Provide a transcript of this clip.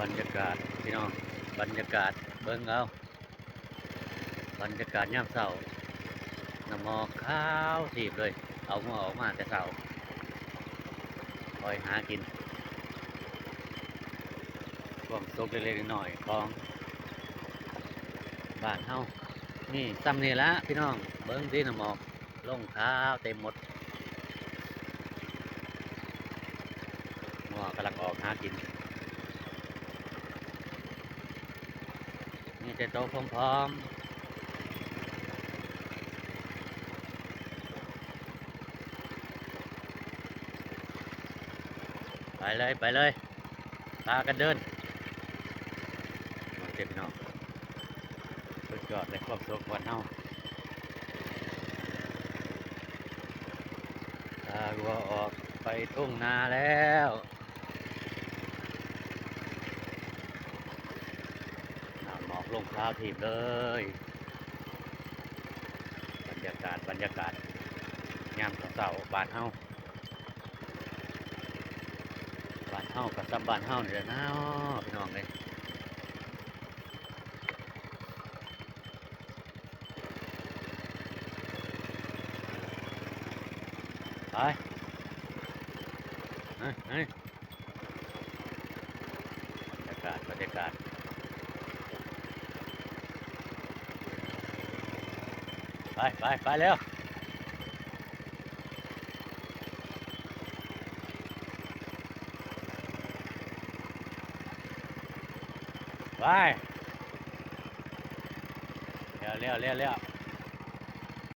บรรยากาศพี่น้องบรรยากาศเบิ่งเอาบรรยากาศยามเช้าน้ำหมอกขาวทีบเลย เอาหัวออกมาแต่เช้าคอยหากินความสุขเล็กๆน้อยของบ้านเฮานี่ซ้ำนี่ละพี่น้อง เบิ่งที่น้ำหมอกลงข้าวเต็มหมดหัวกำลังออกหากิน จะโตพร้อมๆ ไปเลยไปเลยพากันเดินมาเก็บน้องสุดยอดเลยความสุขวันเฮาตาวัวออกไปทุ่งนาแล้วน้ำ หมอกลงพร้าวทีบเลย บรรยากาศบรรยากาศยามเสาบานเฮาบานเฮากับซ้ำบานเฮานี่แหละนะพี่น้องเลยไปเฮ้ยเฮ้ยบรรยากาศบรรยากาศ ไปไปไปแล้วไปเร็วเร็วเร็วเร็ว